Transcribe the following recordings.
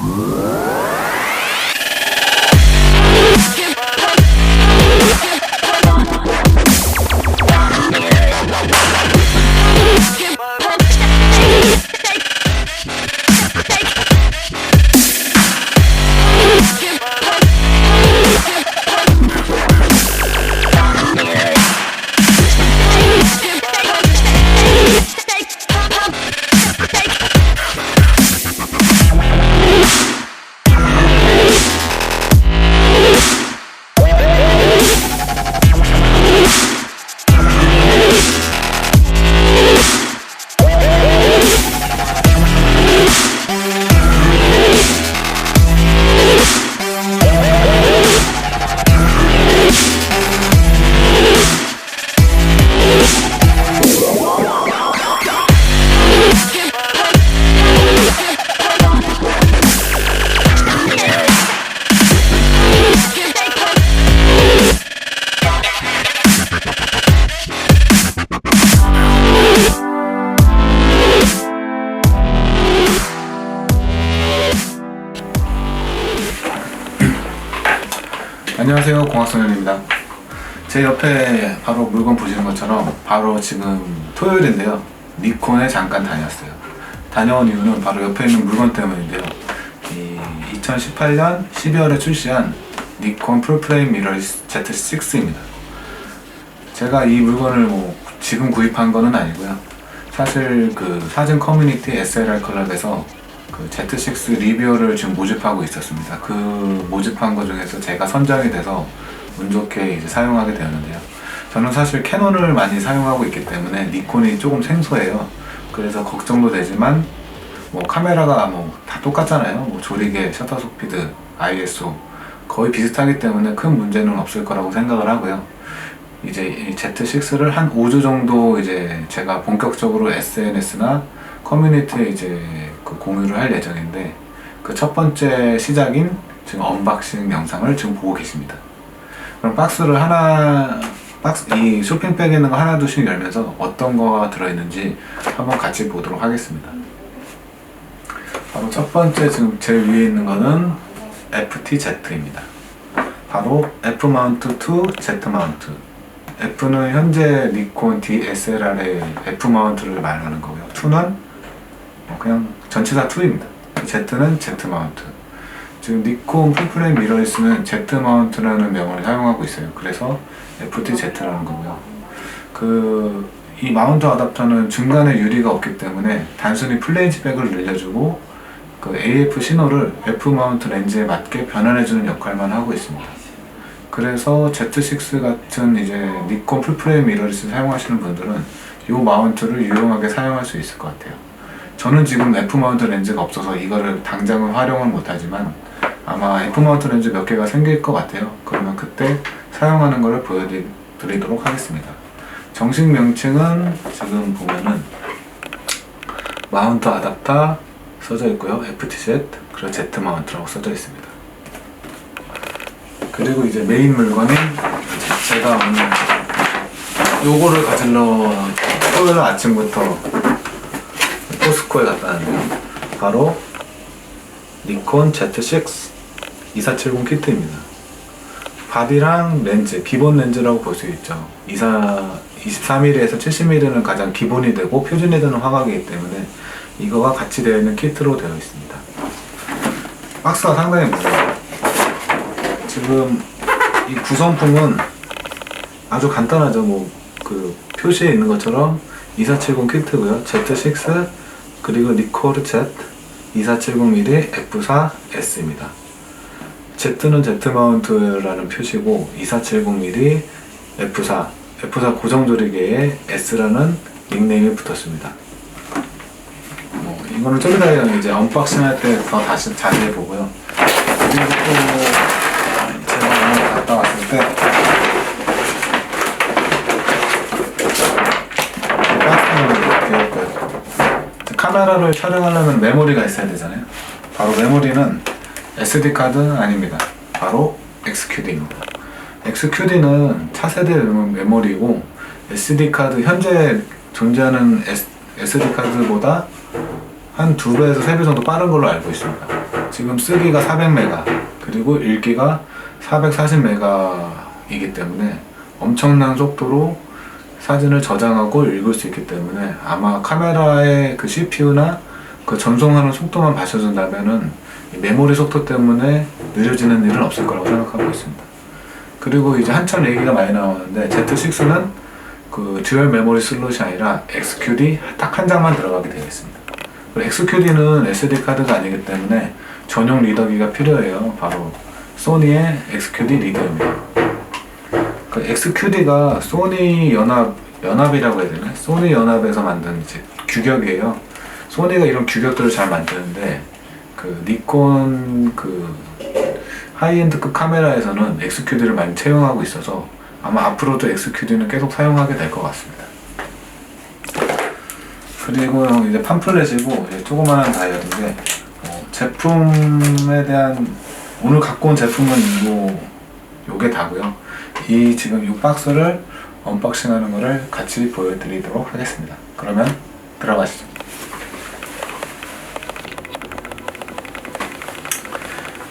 안 공학소년입니다. 제 옆에 바로 물건 보시는 것처럼 바로 지금 토요일인데요. 니콘에 잠깐 다녔어요. 다녀온 이유는 바로 옆에 있는 물건 때문인데요. 이 2018년 12월에 출시한 니콘 풀프레임 미러리스 Z6입니다. 제가 이 물건을 뭐 지금 구입한 거는 아니고요. 사실 그 사진 커뮤니티 SLR 클럽에서 그 Z6 리뷰어를 지금 모집하고 있었습니다. 그 모집한 것 중에서 제가 선정이 돼서 운 좋게 이제 사용하게 되었는데요. 저는 사실 캐논을 많이 사용하고 있기 때문에 니콘이 조금 생소해요. 그래서 걱정도 되지만 뭐 카메라가 뭐 다 똑같잖아요. 뭐 조리개, 셔터 스피드, ISO 거의 비슷하기 때문에 큰 문제는 없을 거라고 생각을 하고요. 이제 이 Z6를 한 5주 정도 이제 제가 본격적으로 SNS나 커뮤니티에 이제 그 공유를 할 예정인데 그 첫 번째 시작인 지금 언박싱 영상을 지금 보고 계십니다. 그럼 박스를 하나 박스 이 쇼핑백에 있는 거 하나 둘씩 열면서 어떤 거가 들어있는지 한번 같이 보도록 하겠습니다. 바로 첫 번째 지금 제일 위에 있는 거는 FTZ입니다. 바로 F 마운트 to Z 마운트. F는 현재 니콘 DSLR의 F 마운트를 말하는 거고요. 2는 뭐 그냥 전체 다 2입니다. Z는 Z 마운트. 지금 니콘 풀프레임 미러리스는 Z 마운트라는 명을 사용하고 있어요. 그래서 FTZ라는 거고요. 그, 이 마운트 어답터는 중간에 유리가 없기 때문에 단순히 플레이지백을 늘려주고 그 AF 신호를 F 마운트 렌즈에 맞게 변환해주는 역할만 하고 있습니다. 그래서 Z6 같은 이제 니콘 풀프레임 미러리스 사용하시는 분들은 이 마운트를 유용하게 사용할 수 있을 것 같아요. 저는 지금 F 마운트 렌즈가 없어서 이거를 당장은 활용을 못하지만 아마 F 마운트 렌즈 몇 개가 생길 것 같아요. 그러면 그때 사용하는 것을 보여드리도록 하겠습니다. 정식 명칭은 지금 보면은 마운트 아답터 써져 있고요. FTZ 그리고 Z 마운트라고 써져 있습니다. 그리고 이제 메인 물건인 제가 오늘 요거를 가지러 토요일 아침부터 포스코에 갔다 왔는데요. 바로 니콘 Z6 2470 키트입니다. 바디랑 렌즈, 기본 렌즈라고 볼 수 있죠. 24, 24mm에서 70mm는 가장 기본이 되고 표준이 되는 화각이기 때문에 이거가 같이 되어 있는 키트로 되어 있습니다. 박스가 상당히 무거워요. 지금 이 구성품은 아주 간단하죠. 뭐 그 표시에 있는 것처럼 2470 키트고요. Z6 그리고 니코르 Z 2470mm F4S입니다. Z는 Z 마운트라는 표시고 2470mm F4 F4 고정 조리개에 S라는 닉네임이 붙었습니다. 뭐 이거는 좀 이따 이제 언박싱 할 때 더 다시 자세히 보고요. 제가 오늘 갔다 왔을 때 박스는 이렇게 되어 있고요. 카메라를 촬영하려면 메모리가 있어야 되잖아요. 바로 메모리는 SD 카드는 아닙니다. 바로 XQD입니다. XQD는 차세대 메모리고 SD 카드 현재 존재하는 SD 카드보다 한 두 배에서 세 배 정도 빠른 걸로 알고 있습니다. 지금 쓰기가 400메가 그리고 읽기가 440메가이기 때문에 엄청난 속도로 사진을 저장하고 읽을 수 있기 때문에 아마 카메라의 그 CPU나 그 전송하는 속도만 받쳐준다면은 이 메모리 속도 때문에 느려지는 일은 없을 거라고 생각하고 있습니다. 그리고 이제 한참 얘기가 많이 나오는데 Z6는 그 듀얼 메모리 슬롯이 아니라 XQD 딱 한 장만 들어가게 되어 있습니다. XQD는 SD 카드가 아니기 때문에 전용 리더기가 필요해요. 바로 소니의 XQD 리더입니다. 그 XQD가 소니 연합 연합이라고 해야 되나? 소니 연합에서 만든 이제 규격이에요. 소니가 이런 규격들을 잘 만드는데 그 니콘 그 하이엔드급 카메라에서는 XQD를 많이 채용하고 있어서 아마 앞으로도 XQD는 계속 사용하게 될 것 같습니다. 그리고 이제 팜플렛이고 이제 조그마한 다이어인데 어, 제품에 대한 오늘 갖고 온 제품은 이거 요게 다고요. 이 지금 이 박스를 언박싱 하는 거를 같이 보여드리도록 하겠습니다. 그러면 들어가시죠.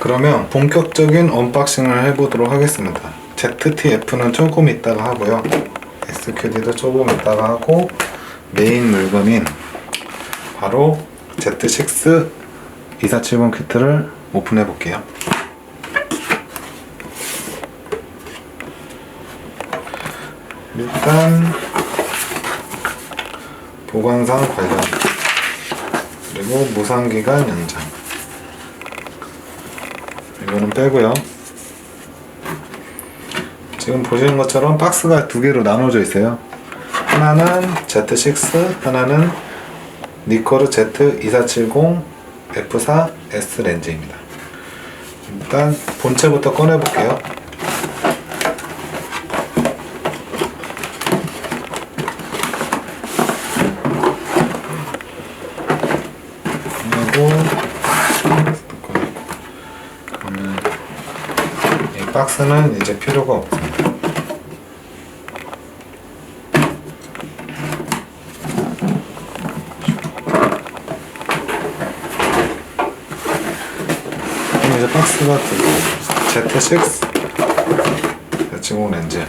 그러면 본격적인 언박싱을 해보도록 하겠습니다. ZTF는 조금 있다가 하고요. SQD도 조금 있다가 하고 메인 물건인 바로 Z6 2470 키트를 오픈해 볼게요. 일단 보관상 관련 그리고 무상기간 연장 이거는 빼고요. 지금 보시는 것처럼 박스가 두 개로 나눠져 있어요. 하나는 Z6, 하나는 니코르 Z2470 F4 S 렌즈입니다. 일단 본체부터 꺼내 볼게요. 그리고 그러면 이 박스는 이제 필요가. 그럼 이제 박스가 되고 Z6 Z50 렌즈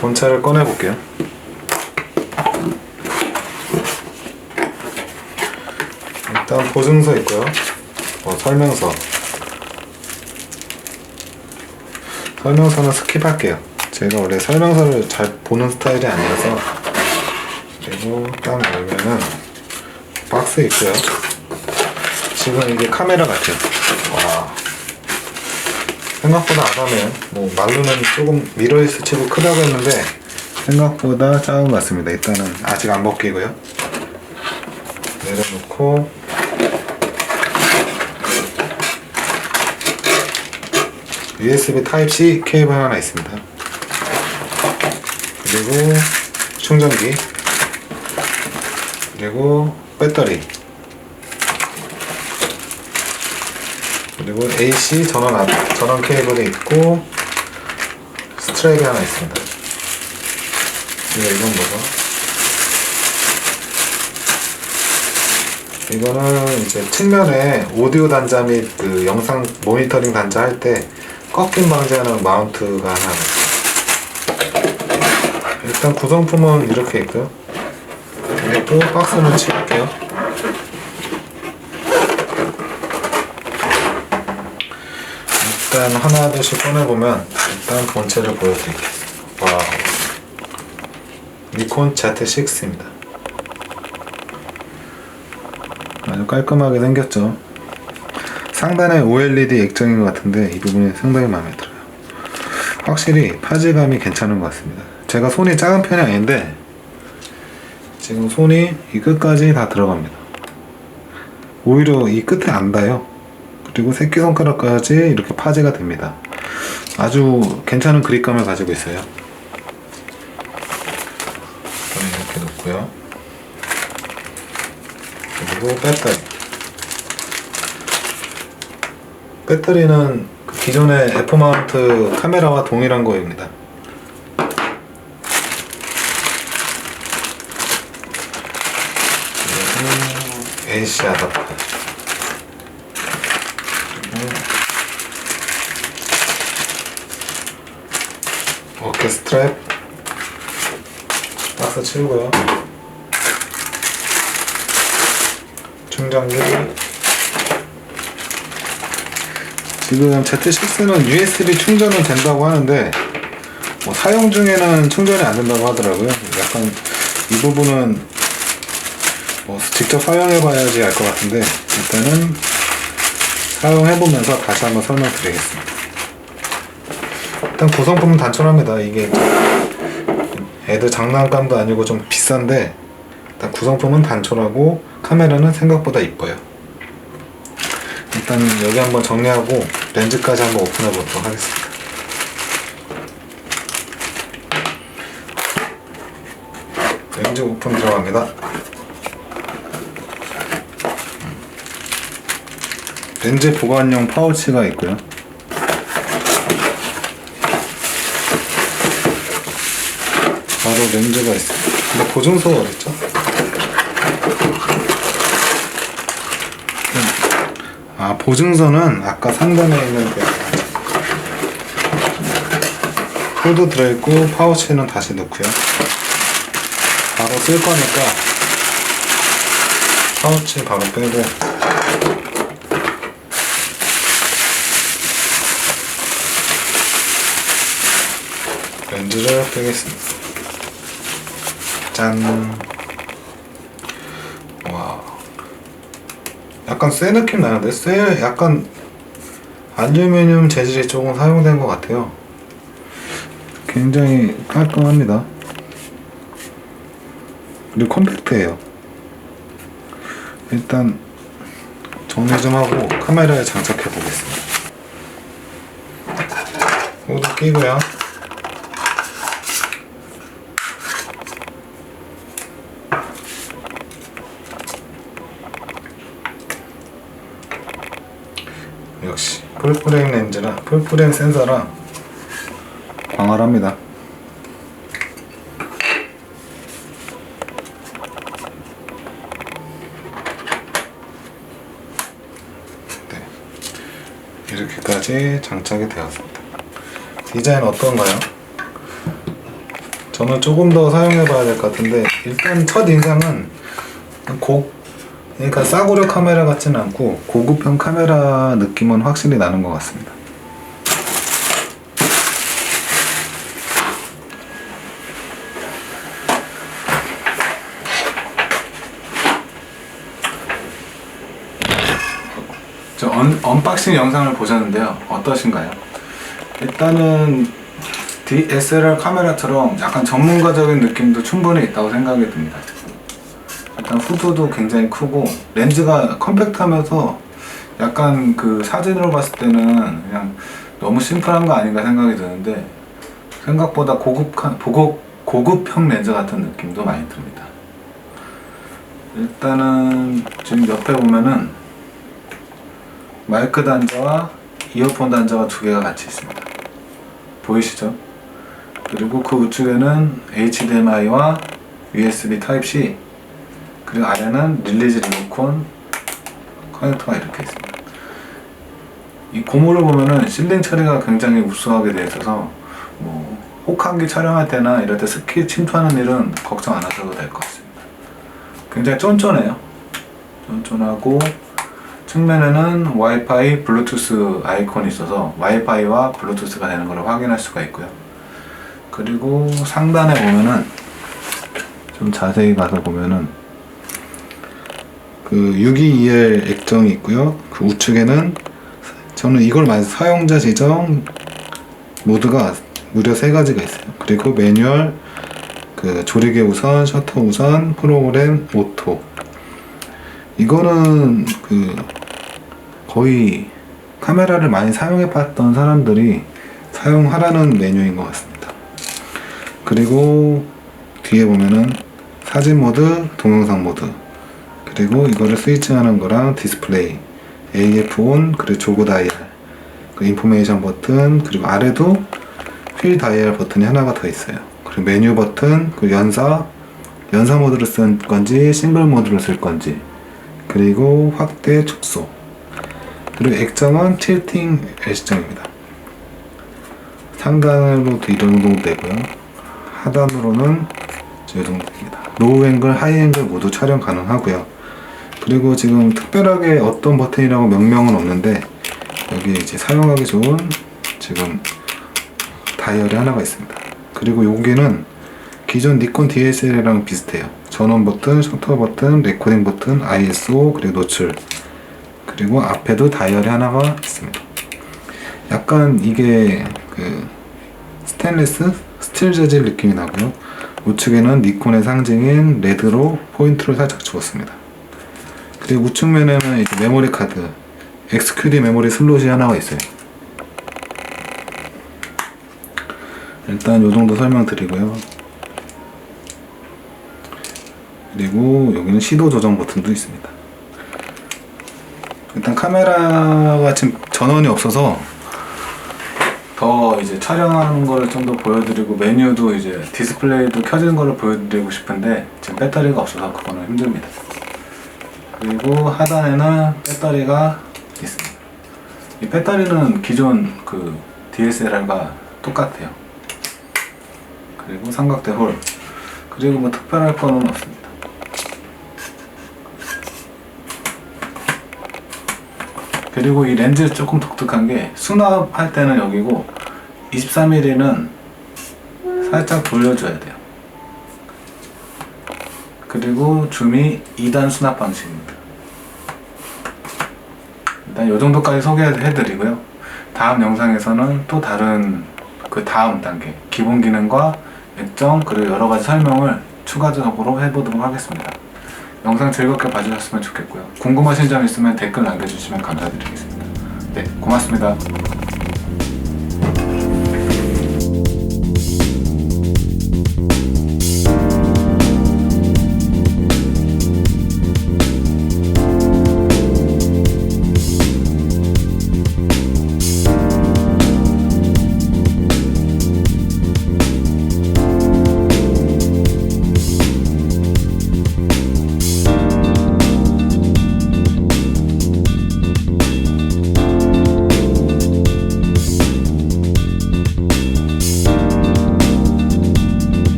본체를 꺼내 볼게요. 일단 보증서 있고요. 어, 설명서. 설명서는 스킵할게요. 제가 원래 설명서를 잘 보는 스타일이 아니라서 그리고 딱 열면은 박스 있고요. 지금 이게 카메라 같아요. 와 생각보다 아담해요. 뭐 말로는 조금 미러리스 치고 크다고 했는데 생각보다 작은 것 같습니다. 일단은 아직 안 벗기고요. 내려놓고 USB Type-C 케이블 하나 있습니다. 그리고 충전기 그리고 배터리 그리고 AC 전원 앞, 전원 케이블이 있고 스트랩이 하나 있습니다. 이거 이건 뭐죠? 이거는 이제 측면에 오디오 단자 및 그 영상 모니터링 단자 할 때 꺾임 방지하는 마운트가 하나. 일단 구성품은 이렇게 있고요. 이것도 박스는 치울게요. 일단 하나 둘씩 꺼내보면 일단 본체를 보여드릴게요. 와 니콘 Z6입니다. 아주 깔끔하게 생겼죠. 상단에 OLED 액정인 것 같은데 이 부분이 상당히 마음에 들어요. 확실히 파지감이 괜찮은 것 같습니다. 제가 손이 작은 편이 아닌데 지금 손이 이 끝까지 다 들어갑니다. 오히려 이 끝에 안 닿아요. 그리고 새끼손가락까지 이렇게 파지가 됩니다. 아주 괜찮은 그립감을 가지고 있어요. 이렇게 놓고요. 그리고 배터리. 배터리는 그 기존의 F 마운트 카메라와 동일한 거입니다. AC 아답터. 어깨 스트랩. 박스 치우고요. 충전기 지금 Z6는 USB 충전은 된다고 하는데 뭐 사용 중에는 충전이 안 된다고 하더라고요. 약간 이 부분은 뭐 직접 사용해 봐야지 알 것 같은데 일단은 사용해 보면서 다시 한번 설명드리겠습니다. 일단 구성품은 단촐합니다. 이게 애들 장난감도 아니고 좀 비싼데 일단 구성품은 단촐하고 카메라는 생각보다 이뻐요. 일단 여기 한번 정리하고 렌즈까지 한번 오픈해 보도록 하겠습니다. 렌즈 오픈 들어갑니다. 렌즈 보관용 파우치가 있고요. 바로 렌즈가 있습니다. 근데 보증서가 어딨죠? 아 보증서는 아까 상단에 있는 그 홀도 들어있고 파우치는 다시 넣고요. 바로 쓸 거니까 파우치 바로 빼고. 렌즈를 빼겠습니다. 짠 약간 쇠 느낌 나는데 쇠 약간 알루미늄 재질이 조금 사용된 것 같아요. 굉장히 깔끔합니다. 그리고 컴팩트해요. 일단 정리 좀 하고 카메라에 장착해 보겠습니다. 모두 끼고요. 역시 풀프레임 렌즈라 풀프레임 센서라 광활합니다. 네. 이렇게까지 장착이 되었습니다. 디자인 어떤가요? 저는 조금 더 사용해 봐야 될 것 같은데 일단 첫 인상은 고, 그러니까 싸구려 카메라 같지는 않고 고급형 카메라 느낌은 확실히 나는 것 같습니다. 저 언, 언박싱 영상을 보셨는데요. 어떠신가요? 일단은 DSLR 카메라처럼 약간 전문가적인 느낌도 충분히 있다고 생각이 듭니다. 일단 후드도 굉장히 크고 렌즈가 컴팩트하면서 약간 그 사진으로 봤을 때는 그냥 너무 심플한 거 아닌가 생각이 드는데 생각보다 고급 고급 고급형 렌즈 같은 느낌도 많이 듭니다. 일단은 지금 옆에 보면은 마이크 단자와 이어폰 단자가 두 개가 같이 있습니다. 보이시죠? 그리고 그 우측에는 HDMI와 USB Type-C 그리고 아래는 릴리즈 리모콘 커넥터가 이렇게 있습니다. 이 고무를 보면은 실링 처리가 굉장히 우수하게 되어 있어서 뭐 혹한기 촬영할 때나 이럴 때 스키 침투하는 일은 걱정 안 하셔도 될 것 같습니다. 굉장히 쫀쫀해요. 쫀쫀하고 측면에는 와이파이, 블루투스 아이콘이 있어서 와이파이와 블루투스가 되는 걸 확인할 수가 있고요. 그리고 상단에 보면은 좀 자세히 가서 보면은 그 622L 액정이 있고요. 그 우측에는 저는 이걸 많이 사용자 지정 모드가 무려 세 가지가 있어요. 그리고 매뉴얼, 그 조리개 우선, 셔터 우선, 프로그램, 오토. 이거는 그 거의 카메라를 많이 사용해 봤던 사람들이 사용하라는 메뉴인 것 같습니다. 그리고 뒤에 보면은 사진 모드, 동영상 모드, 그리고 이거를 스위칭하는 거랑 디스플레이, AF 온, 그리고 조그 다이얼, 그 인포메이션 버튼, 그리고 아래도 휠 다이얼 버튼이 하나가 더 있어요. 그리고 메뉴 버튼, 그 연사, 연사 모드를 쓸 건지 싱글 모드를 쓸 건지, 그리고 확대 축소 그리고 액정은 틸팅 L시정입니다. 상단으로도 이 정도 되고요. 하단으로는 이 정도 됩니다. 로우 앵글, 하이 앵글 모두 촬영 가능하고요 그리고 지금 특별하게 어떤 버튼이라고 명명은 없는데 여기 이제 사용하기 좋은 지금 다이얼이 하나가 있습니다. 그리고 여기는 기존 니콘 DSLR이랑 비슷해요. 전원 버튼, 셔터 버튼, 레코딩 버튼, ISO, 그리고 노출. 그리고 앞에도 다이얼이 하나가 있습니다. 약간 이게 그 스테인리스 스틸 재질 느낌이 나고요. 우측에는 니콘의 상징인 레드로 포인트를 살짝 주었습니다. 그리고 우측면에는 이제 메모리 카드 XQD 메모리 슬롯이 하나가 있어요. 일단 요 정도 설명드리고요. 그리고 여기는 시도 조정 버튼도 있습니다. 일단 카메라가 지금 전원이 없어서 더 이제 촬영하는 거를 좀 더 보여드리고 메뉴도 이제 디스플레이도 켜진 거를 보여드리고 싶은데 지금 배터리가 없어서 그거는 힘듭니다. 그리고 하단에는 배터리가 있습니다. 이 배터리는 기존 그 DSLR과 똑같아요. 그리고 삼각대 홀. 그리고 뭐 특별할 거는 없습니다. 그리고 이 렌즈 조금 독특한 게 수납할 때는 여기고 23mm는 살짝 돌려줘야 돼요. 그리고 줌이 2단 수납 방식입니다. 이 정도까지 소개해드리고요. 다음 영상에서는 또 다른 그 다음 단계 기본 기능과 액정 그리고 여러 가지 설명을 추가적으로 해보도록 하겠습니다. 영상 즐겁게 봐주셨으면 좋겠고요. 궁금하신 점 있으면 댓글 남겨주시면 감사드리겠습니다. 네, 고맙습니다.